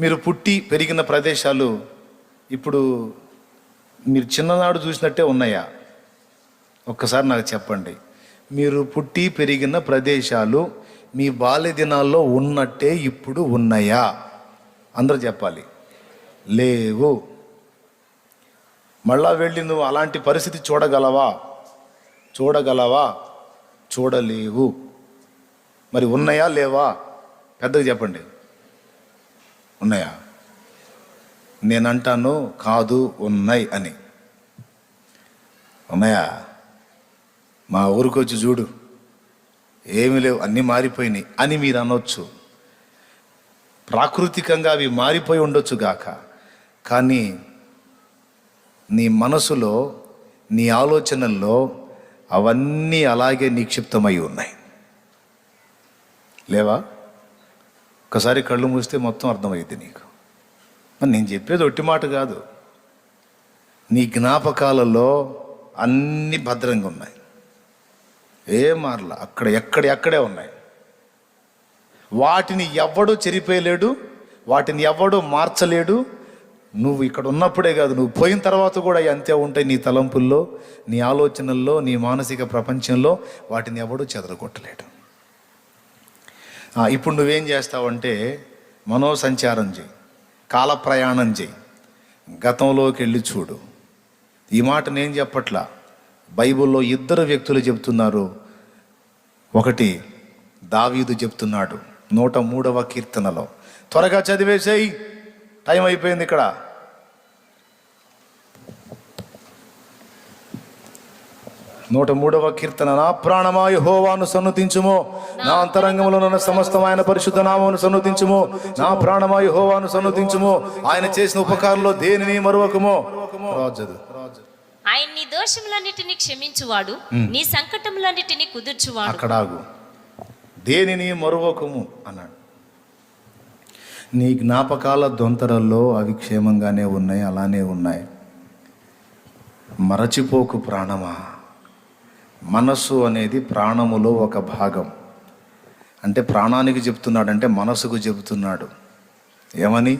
మీరు పుట్టి పెరిగిన ప్రదేశాలు ఇప్పుడు మీరు చిన్ననాడు చూసినట్టే ఉన్నాయా? ఒక్కసారి నాకు చెప్పండి. మీరు పుట్టి పెరిగిన ప్రదేశాలు మీ బాల్య దినాల్లో ఉన్నట్టే ఇప్పుడు ఉన్నాయా? అందరూ చెప్పాలి. లేవు. మళ్ళా వెళ్ళి నువ్వు అలాంటి పరిస్థితి చూడగలవా? చూడగలవా? చూడలేవు. మరి ఉన్నాయా లేవా? పెద్దగా చెప్పండి. ఉన్నాయా? నేనంటాను కాదు ఉన్నాయి అని. ఉన్నాయా? మా ఊరికి వచ్చి చూడు. ఏమీ లేవు అన్నీ మారిపోయినాయి అని మీరు అనొచ్చు. ప్రాకృతికంగా అవి మారిపోయి ఉండొచ్చు గాక. కానీ నీ మనసులో నీ ఆలోచనల్లో అవన్నీ అలాగే నిక్షిప్తమై ఉన్నాయి. లేవా? ఒకసారి కళ్ళు మూస్తే మొత్తం అర్థమైంది నీకు. మరి నేను చెప్పేది ఒట్టి మాట కాదు. నీ జ్ఞాపకాలలో అన్ని భద్రంగా ఉన్నాయి. ఏ మార్ల అక్కడ ఎక్కడ ఎక్కడే ఉన్నాయి. వాటిని ఎవ్వడూ చెరిపేయలేడు వాటిని ఎవ్వడూ మార్చలేడు నువ్వు ఇక్కడ ఉన్నప్పుడే కాదు నువ్వు పోయిన తర్వాత కూడా అవి అంతే ఉంటాయి నీ తలంపుల్లో నీ ఆలోచనల్లో నీ మానసిక ప్రపంచంలో వాటిని ఎవడూ చెదరగొట్టలేడు. ఇప్పుడు నువ్వేం చేస్తావంటే మనోసంచారం చేయి కాల ప్రయాణం చేయి. గతంలోకి వెళ్ళి చూడు. ఈ మాట నేను చెప్పట్లా. బైబిల్లో ఇద్దరు వ్యక్తులు చెప్తున్నారు ఒకటి దావీదు చెప్తున్నాడు నూట మూడవ కీర్తనలో. త్వరగా చదివేసేయి. టైం అయిపోయింది ఇక్కడ. నూట మూడవ కీర్తన నా ప్రాణమా యెహోవాను సన్నుతించుము. నా అంతరంగంలో ఉన్న సమస్తమైన పరిశుద్ధ నామమును సన్నుతించుము. నా ప్రాణమా యెహోవాను సన్నుతించుము. ఆయన చేసిన ఉపకారంలో దేనిని మరొకము రాజదు. ఆయన నీ దోషములన్నిటిని క్షమించువాడు నీ సంకటములన్నిటిని కుదుర్చువాడు. అక్కడ దేనిని మరువకము? అన్నాడు. నీ జ్ఞాపకాల దొంతరల్లో అవి క్షేమంగానే ఉన్నాయి అలానే ఉన్నాయి. మరచిపోకు ప్రాణమా? మనస్సు అనేది ప్రాణములో ఒక భాగం. అంటే ప్రాణానికి చెప్తున్నాడు అంటే మనసుకు చెబుతున్నాడు. ఏమని?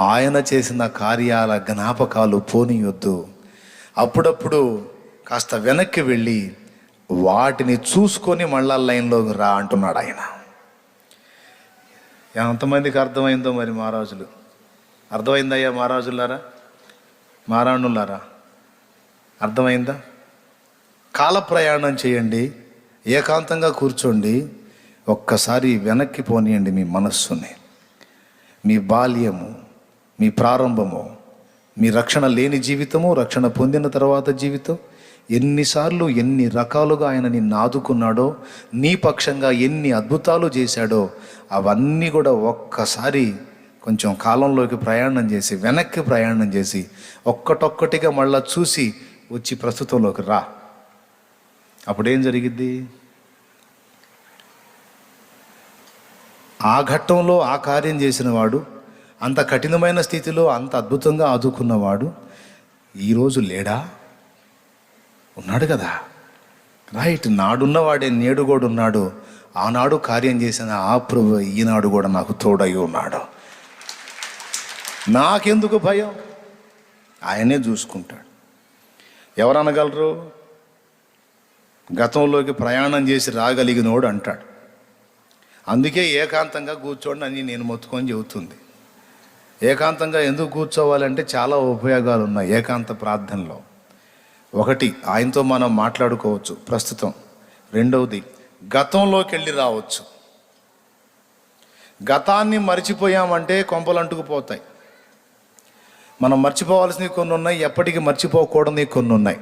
ఆయన చేసిన కార్యాల జ్ఞాపకాలు పోనీయొద్దు. అప్పుడప్పుడు కాస్త వెనక్కి వెళ్ళి వాటిని చూసుకొని మళ్ళా లైన్లోకి రా అంటున్నాడు ఆయన. ఎంతమందికి అర్థమైందో మరి మహారాజులు? అర్థమైందయ్యా మహారాజులారా? మారాణులారా? అర్థమైందా? కాల ప్రయాణం చేయండి ఏకాంతంగా కూర్చోండి ఒక్కసారి వెనక్కి పోనీయండి మీ మనస్సుని. మీ బాల్యము మీ ప్రారంభము మీ రక్షణ లేని జీవితము రక్షణ పొందిన తర్వాత జీవితం. ఎన్నిసార్లు ఎన్ని రకాలుగా ఆయన నిన్ను ఆదుకున్నాడో నీ పక్షంగా ఎన్ని అద్భుతాలు చేశాడో అవన్నీ కూడా ఒక్కసారి కొంచెం కాలంలోకి ప్రయాణం చేసి వెనక్కి ప్రయాణం చేసి ఒక్కటొక్కటిగా మళ్ళా చూసి వచ్చి ప్రస్తుతంలోకి రా. అప్పుడేం జరిగిద్ది? ఆ ఘట్టంలో ఆ కార్యం చేసినవాడు అంత కఠినమైన స్థితిలో అంత అద్భుతంగా ఆదుకున్నవాడు ఈరోజు లేడా? ఉన్నాడు కదా. రైట్ నాడున్నవాడే నేడు కూడా ఉన్నాడు. ఆనాడు కార్యం చేసిన ఆ ప్రభు ఈనాడు కూడా నాకు తోడై ఉన్నాడు. నాకెందుకు భయం? ఆయనే చూసుకుంటాడు. ఎవరు అనగలరు? గతంలోకి ప్రయాణం చేసి రాగలిగినోడు అంటాడు. అందుకే ఏకాంతంగా కూర్చోండి అని నేను మొత్తుకొని చెబుతుంది. ఏకాంతంగా ఎందుకు కూర్చోవాలంటే చాలా ఉపయోగాలు ఉన్నాయి ఏకాంత ప్రార్థనలో. ఒకటి ఆయనతో మనం మాట్లాడుకోవచ్చు. ప్రస్తుతం రెండవది గతంలోకి వెళ్ళి రావచ్చు. గతాన్ని మర్చిపోయామంటే కొంపలు అంటుకుపోతాయి. మనం మర్చిపోవాల్సినవి కొన్ని ఉన్నాయి ఎప్పటికీ మర్చిపోకూడనివి కొన్ని ఉన్నాయి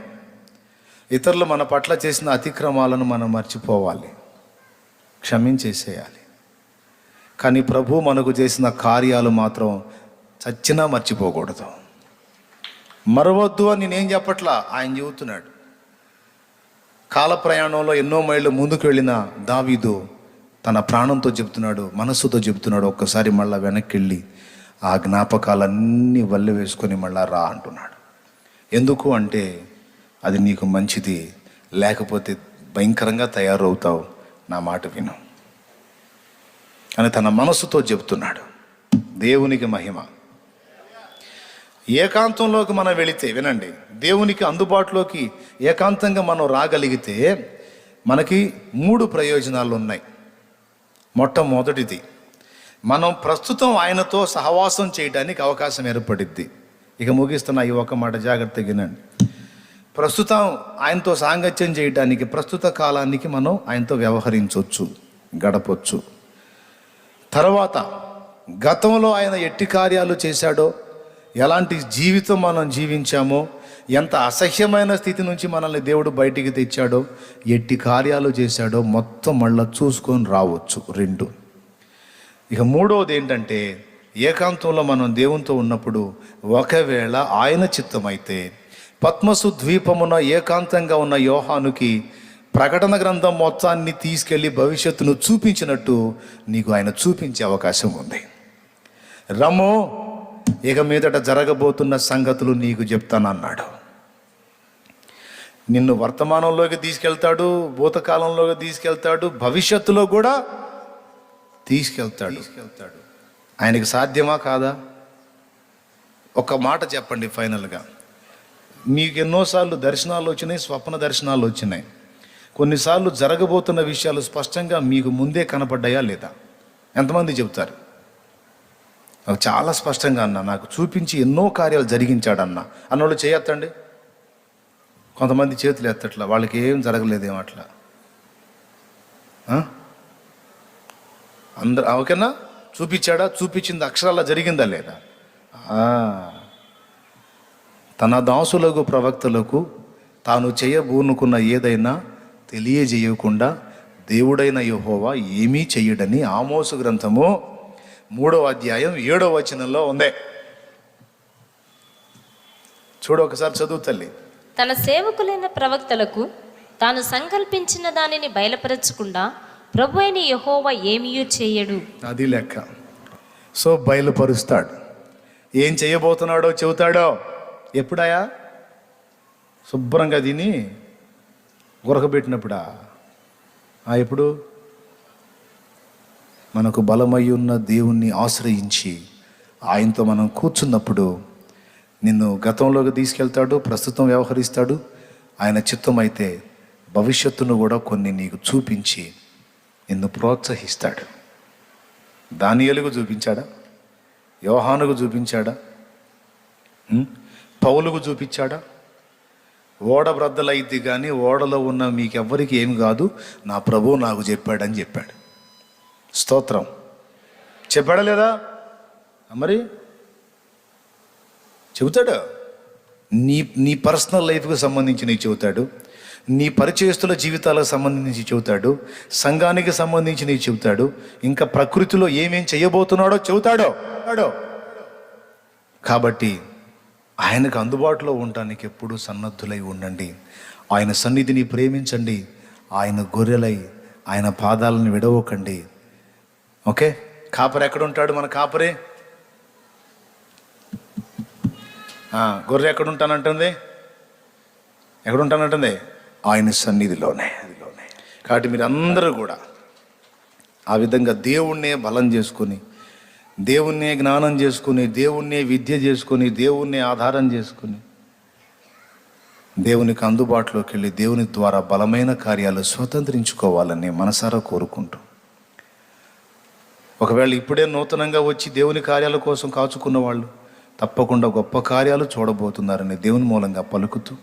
ఇతరులు మన పట్ల చేసిన అతిక్రమాలను మనం మర్చిపోవాలి. క్షమించేసేయాలి. కానీ ప్రభు మనకు చేసిన కార్యాలు మాత్రం చచ్చినా మర్చిపోకూడదు. మరవద్దు అని నేనేం చెప్పట్లా ఆయన చెబుతున్నాడు. కాల ప్రయాణంలో ఎన్నో మైళ్ళు ముందుకు వెళ్ళిన దావీదు తన ప్రాణంతో చెప్తున్నాడు మనస్సుతో చెప్తున్నాడు ఒక్కసారి మళ్ళా వెనక్కి వెళ్ళి ఆ జ్ఞాపకాలన్నీ వల్ల వేసుకొని మళ్ళా రా అంటున్నాడు. ఎందుకు అంటే అది నీకు మంచిది. లేకపోతే భయంకరంగా తయారవుతావు. నా మాట విను. అని తన మనసుతో చెప్తున్నాడు దేవునికి మహిమ. ఏకాంతంలోకి మనం వెళితే వినండి. దేవునికి అందుబాటులోకి ఏకాంతంగా మనం రాగలిగితే మనకి మూడు ప్రయోజనాలు ఉన్నాయి మొట్టమొదటిది మనం ప్రస్తుతం ఆయనతో సహవాసం చేయడానికి అవకాశం ఏర్పడిద్ది. ఇక ముగిస్తున్న ఈ ఒక మాట జాగ్రత్తగా వినండి. ప్రస్తుతం ఆయనతో సాంగత్యం చేయడానికి ప్రస్తుత కాలానికి మనం ఆయనతో వ్యవహరించవచ్చు గడపచ్చు. తర్వాత గతంలో ఆయన ఎట్టి కార్యాలు చేశాడో ఎలాంటి జీవితం మనం జీవించామో ఎంత అసహ్యమైన స్థితి నుంచి మనల్ని దేవుడు బయటికి తెచ్చాడో ఎట్టి కార్యాలు చేశాడో మొత్తం మళ్ళా చూసుకొని రావచ్చు రెండు. ఇక మూడవది ఏంటంటే ఏకాంతంలో మనం దేవునితో ఉన్నప్పుడు ఒకవేళ ఆయన చిత్తమైతే పద్మసు ద్వీపమున ఏకాంతంగా ఉన్న యోహానుకి ప్రకటన గ్రంథం మొత్తాన్ని తీసుకెళ్ళి భవిష్యత్తును చూపించినట్టు నీకు ఆయన చూపించే అవకాశం ఉంది. రమ్మో ఇక మీదట జరగబోతున్న సంగతులు నీకు చెప్తానన్నాడు నిన్ను వర్తమానంలోకి తీసుకెళ్తాడు భూతకాలంలోకి తీసుకెళ్తాడు భవిష్యత్తులో కూడా తీసుకెళ్తాడు తీసుకెళ్తాడు. ఆయనకి సాధ్యమా కాదా? ఒక మాట చెప్పండి ఫైనల్గా. మీకు ఎన్నోసార్లు దర్శనాలు వచ్చినాయి స్వప్న దర్శనాలు వచ్చినాయి. కొన్నిసార్లు జరగబోతున్న విషయాలు స్పష్టంగా మీకు ముందే కనపడ్డాయా లేదా? ఎంతమంది చెబుతారు? నాకు చాలా స్పష్టంగా అన్న నాకు చూపించి ఎన్నో కార్యాలు జరిగించాడన్న. అన్నోళ్ళు చేయొత్తండి. కొంతమంది చేతులు ఎత్తట్లా వాళ్ళకి ఏం జరగలేదేమో అట్లా. అందరు ఓకేనా? చూపించాడా? చూపించింది అక్షరాల జరిగిందా లేదా? తన దాసులకు ప్రవక్తలకు తాను చేయబూనుకున్న ఏదైనా తెలియజేయకుండా దేవుడైన యెహోవా ఏమీ చెయ్యడని ఆమోసు గ్రంథము మూడవ అధ్యాయం ఏడవ వచనంలో ఉంది. చూడు ఒకసారి చదువు తల్లి. తన సేవకులైన ప్రవక్తలకు తాను సంకల్పించిన దానిని బయలుపరచకుండా ప్రభు అయిన యహోవా ఏమీయూ చేయడు. అది లెక్క. సో బయలుపరుస్తాడు. ఏం చేయబోతున్నాడో చెబుతాడో? ఎప్పుడాయా? శుభ్రంగా తిని గురకబెట్టినప్పుడా ఆ ఎప్పుడు? మనకు బలమై ఉన్న దేవుణ్ణి ఆశ్రయించి ఆయనతో మనం కూర్చున్నప్పుడు నిన్ను గతంలోకి తీసుకెళ్తాడు ప్రస్తుతం వ్యవహరిస్తాడు. ఆయన చిత్తం అయితే భవిష్యత్తును కూడా కొన్ని నీకు చూపించి నిన్ను ప్రోత్సహిస్తాడు. దానియలుగు చూపించాడా? యోహానుకు చూపించాడా? పౌలుకు చూపించాడా? ఓడ బ్రద్దలైద్ది కానీ ఓడలో ఉన్న మీకెవ్వరికి ఏమి కాదు నా ప్రభు నాకు చెప్పాడని చెప్పాడు. స్తోత్రం. చెప్పాడా లేదా? మరి? చెబుతాడు? నీ నీ పర్సనల్ లైఫ్కి సంబంధించి చెబుతాడు. నీ పరిచయస్తుల జీవితాలకు సంబంధించి చెబుతాడు. సంఘానికి సంబంధించి చెబుతాడు. ఇంకా ప్రకృతిలో ఏమేం చేయబోతున్నాడో చెబుతాడో. కాబట్టి ఆయనకు అందుబాటులో ఉండటానికి ఎప్పుడూ సన్నద్ధులై ఉండండి. ఆయన సన్నిధిని ప్రేమించండి. ఆయన గొర్రెలై ఆయన పాదాలను విడవకండి. ఓకే? కాపరి ఎక్కడ ఉంటాడు మన కాపరే? గొర్రె ఎక్కడ ఉంటానంటుంది ఎక్కడ ఉంటానంటుంది ఆయన సన్నిధిలోనే. కాబట్టి మీరు అందరూ కూడా ఆ విధంగా దేవుణ్ణే బలం చేసుకొని దేవుణ్ణే జ్ఞానం చేసుకుని దేవుణ్ణే విద్య చేసుకొని దేవుణ్ణే ఆధారం చేసుకుని దేవునికి అందుబాటులోకి వెళ్ళి దేవుని ద్వారా బలమైన కార్యాలు స్వతంత్రించుకోవాలని మనసారా కోరుకుంటూ. ఒకవేళ ఇప్పుడే నూతనంగా వచ్చి దేవుని కార్యాల కోసం కాచుకున్న వాళ్ళు తప్పకుండా గొప్ప కార్యాలు చూడబోతున్నారని దేవుని మూలంగా పలుకుతూ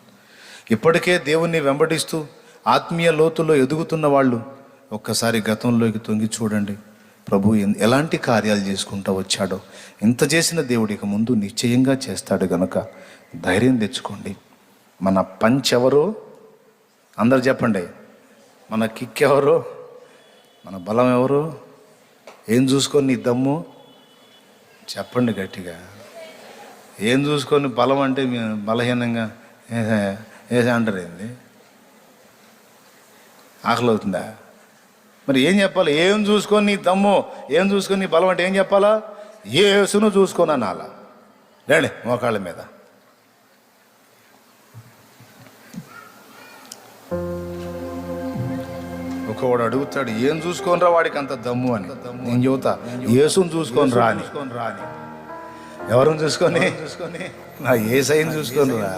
ఇప్పటికే దేవుణ్ణి వెంబడిస్తూ ఆత్మీయ లోతుల్లో ఎదుగుతున్న వాళ్ళు ఒక్కసారి గతంలోకి తొంగి చూడండి. ప్రభు ఎలాంటి కార్యాలు చేసుకుంటూ వచ్చాడో ఇంత చేసిన దేవుడికి ముందు నిశ్చయంగా చేస్తాడు గనుక ధైర్యం తెచ్చుకోండి. మన పంచ్ ఎవరు అందరు చెప్పండి. మన కిక్ ఎవరు మన బలం ఎవరు? ఏం చూసుకొని నీ దమ్ము? చెప్పండి గట్టిగా. ఏం చూసుకొని బలం అంటే బలహీనంగా? ఏ- అంటారు ఏంది? ఆకలి అవుతుందా మరి ఏం చెప్పాలి? ఏం చూసుకొని నీ దమ్ము ఏం చూసుకొని నీ బలం అంటే ఏం చెప్పాలా? ఏసును చూసుకొని అనాల రండి మోకాళ్ళ మీద. ఒక ఇంకోడు అడుగుతాడు ఏం చూసుకొని రా వాడికి అంత దమ్ము అని? నేను చెబుతా యేసుని చూసుకొని రా అని. ఎవరిని చూసుకొని? నా ఏ సైన్ చూసుకొని రా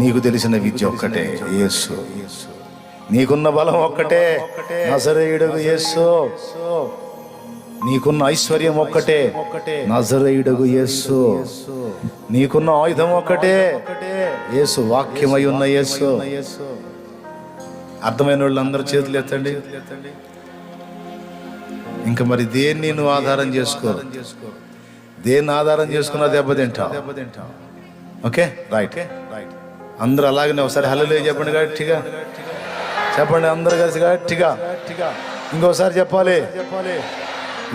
నీకు తెలిసిన విద్య ఒక్కటే యేసు నీకున్న బలం ఒక్కటే. నజరేయుడు యేసు. నీకున్న ఐశ్వర్యం ఒక్కటే. నజరేయుడు యేసు. నీకున్న ఆయుధం ఒక్కటే. యేసు వాక్యమై ఉన్న యేసు. అర్థమైన వాళ్ళందరూ చేతులు ఎత్తండి. ఇంకా మరి దేన్ని నువ్వు ఆధారం చేసుకో? దేన్ని ఆధారం చేసుకున్నా దెబ్బతింటావు ఓకే? రైట్. అందరూ అలాగనే ఒకసారి హలో చెప్పండి గట్టిగా. చెప్పండి అందరు కలిసి గట్టిగా. ఇంకోసారి చెప్పాలి. చెప్పాలి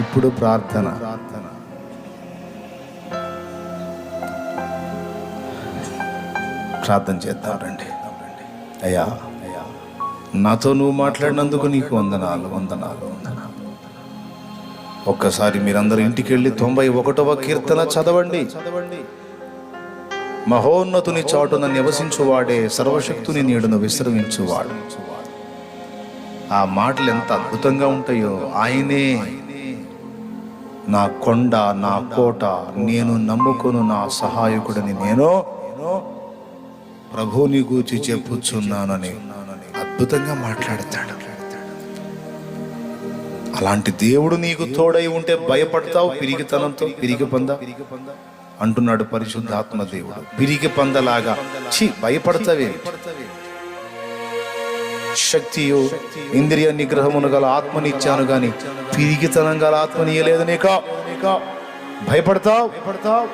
ఇప్పుడు ప్రార్థన. ప్రార్థన ప్రార్థన చేద్దాం రండి. అయ్యా అయ్యా నాతో నువ్వు మాట్లాడినందుకు నీకు వందనాలు వందనాలు వందనాలు. ఒక్కసారి మీరందరూ ఇంటికి వెళ్ళి తొంభై ఒకటవ కీర్తన చదవండి చదవండి. మహోన్నతుని చాటున నివసించువాడే సర్వశక్తుని నీడును విశ్రమించువాడు. ఆ మాటలు ఎంత అద్భుతంగా ఉంటాయో ఆయనే నా కొండ నా కోట నేను నమ్ముకును నా సహాయకుడిని నేను ప్రభుని గూర్చి చెప్పుచున్నానని అద్భుతంగా మాట్లాడతాడు. అలాంటి దేవుడు నీకు తోడై ఉంటే భయపడతావు పిరిగితనంతో పిరిగి పొంద? అంటున్నాడు పరిశుద్ధాత్మ దేవుడు. పిరిగి పందలాగా. చి భయపడతావే శక్తియు ఇంద్రియ నిగ్రహమును గల ఆత్మనిచ్చాను గాని పిరిగితనం గల ఆత్మనియలేదు నీకా నీకా. భయపడతావు భయపడతావు?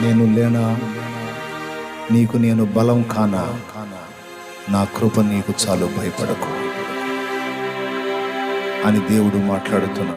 నేను లేనా? నీకు నేను బలం కానా? నా కృప నీకు చాలు భయపడకు. అని దేవుడు మాట్లాడుతున్నాడు.